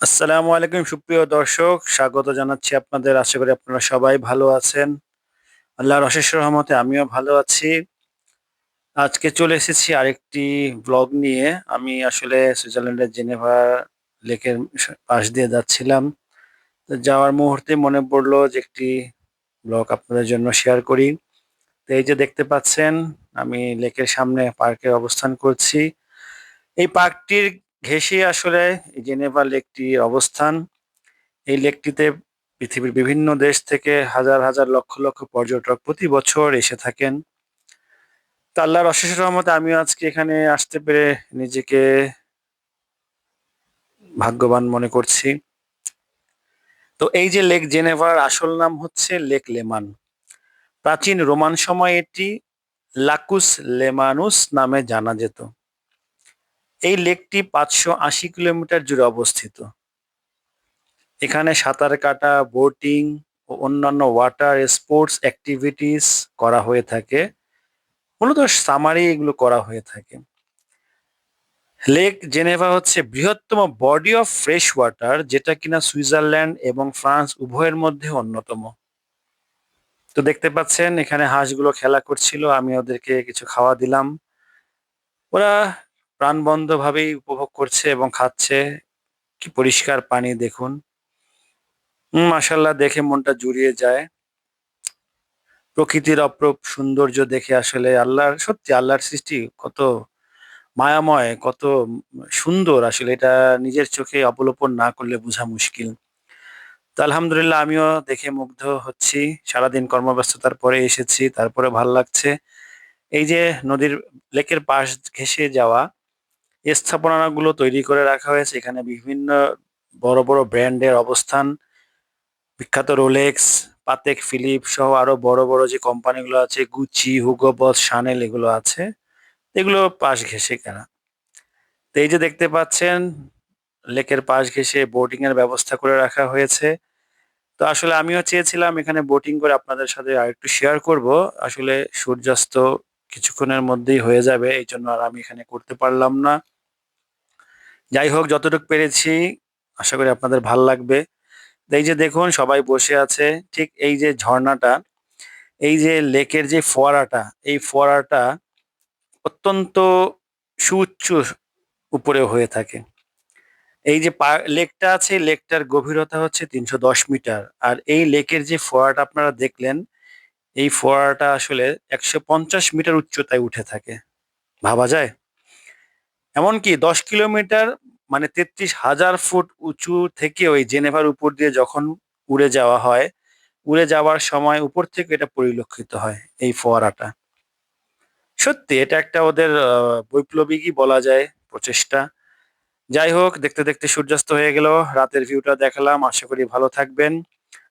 আসসালামু আলাইকুম, সুপ্রিয় দর্শক। স্বাগত জানাচ্ছি আপনাদের। আশা করি আপনারা সবাই ভালো আছেন। আল্লাহর অশেষ রহমতে আমিও ভালো আছি। আজকে চলে এসেছি আরেকটি ব্লগ নিয়ে। আমি আসলে সুইজারল্যান্ডের জেনেভা লেকের পাশ দিয়ে যাচ্ছিলাম। যাওয়ার মুহূর্তে মনে পড়ল যে একটি ব্লগ আপনাদের জন্য শেয়ার করি। তো এই যে দেখতে পাচ্ছেন, আমি লেকের সামনে পার্কে অবস্থান করছি। এই পার্কটির ঘেঁষে আসলে জেনেভা লেকটির অবস্থান, এই লেকটিতে পৃথিবীর বিভিন্ন দেশ থেকে হাজার হাজার লক্ষ লক্ষ পর্যটক প্রতি বছর এসে থাকেন। তা আল্লাহর অশেষ রহমতে আমিও আজকে এখানে আসতে পেরে নিজেকে ভাগ্যবান মনে করছি। তো এই যে লেক জেনেভার, আসল নাম হচ্ছে লেক লেমান। প্রাচীন রোমান সময়ে এটি লাকুস লেমানুস নামে জানা যেত। এই লেকটি পাঁচশো আশি কিলোমিটার জুড়ে অবস্থিত। এখানে সাঁতার কাটা, বোটিং ও অন্যান্য ওয়াটার স্পোর্টস অ্যাক্টিভিটিস করা হয়ে থাকে। মূলত সামারি এগুলো করা হয়ে থাকে। লেক জেনেভা হচ্ছে বৃহত্তম বডি অফ ফ্রেশ ওয়াটার, যেটা কিনা সুইজারল্যান্ড এবং ফ্রান্স উভয়ের মধ্যে অন্যতম। তো দেখতে পাচ্ছেন, এখানে হাঁসগুলো খেলা করছিল, আমি ওদেরকে কিছু খাওয়া দিলাম। ওরা প্রাণবন্ধ ভাবেই উপভোগ করছে এবং খাচ্ছে। কি পরিষ্কার পানি দেখুন। মাসাল্লাহ দেখে মনটা জুড়িয়ে যায়। প্রকৃতির অপ্রপ সৌন্দর্য দেখে আসলে আল্লাহর, সত্যি আল্লাহর সৃষ্টি কত মায়াময়, কত সুন্দর। আসলে এটা নিজের চোখে অবলোপন না করলে বোঝা মুশকিল। তো আলহামদুলিল্লাহ আমিও দেখে মুগ্ধ হচ্ছি। সারাদিন কর্মব্যস্ততার পরে এসেছি তারপরে ভালো লাগছে। এই যে নদীর, লেকের পাশ ঘেঁষে যাওয়া স্থাপনাগুলো তৈরি করে রাখা হয়েছে। এখানে বিভিন্ন বড় বড় ব্র্যান্ডের অবস্থান, বিখ্যাত রোলেক্স, পাতেক ফিলিপ সহ আরও বড় বড় যে কোম্পানিগুলো আছে, গুচি, হুগো বস, শানেল এগুলো আছে। এগুলো পাশ ঘেঁষে কেনা। তো এই যে দেখতে পাচ্ছেন, লেকের পাশ ঘেঁষে বোটিং এর ব্যবস্থা করে রাখা হয়েছে। তো আসলে আমিও চেয়েছিলাম এখানে বোটিং করে আপনাদের সাথে আরেকটু শেয়ার করব। আসলে সূর্যাস্ত কিছুক্ষণের মধ্যেই হয়ে যাবে, এই জন্য আর আমি এখানে করতে পারলাম না। যাই হোক, যতটুকু পেরেছি, আশা করি আপনাদের ভালো লাগবে। এই যে দেখুন, সবাই বসে আছে, ঠিক এই যে ঝর্ণাটা, এই যে লেকের যে ফোয়ারাটা, এই ফোয়ারাটা অত্যন্ত সুউচ্চ উপরে হয়ে থাকে। এই যে লেকটা আছে, লেকটার গভীরতা হচ্ছে তিনশো দশ মিটার, আর এই লেকের যে ফোয়ারাটা আপনারা দেখলেন এই ফোয়ারাটা আসলে একশো পঞ্চাশ মিটার উচ্চতায় উঠে থাকে। ভাবা যায়? এমনকি দশ কিলোমিটার মানে তেত্রিশ হাজার ফুট উঁচু থেকে ওই জেনেভার উপর দিয়ে যখন উড়ে যাওয়া হয়, উড়ে যাওয়ার সময় উপর থেকে এটা পরিলক্ষিত হয় এই ফোয়ারাটা। সত্যি, এটা একটা ওদের বৈপ্লবিকই বলা যায় প্রচেষ্টা। যাই হোক, দেখতে দেখতে সূর্যাস্ত হয়ে গেল। রাতের ভিউটা দেখালাম। আশা করি ভালো থাকবেন।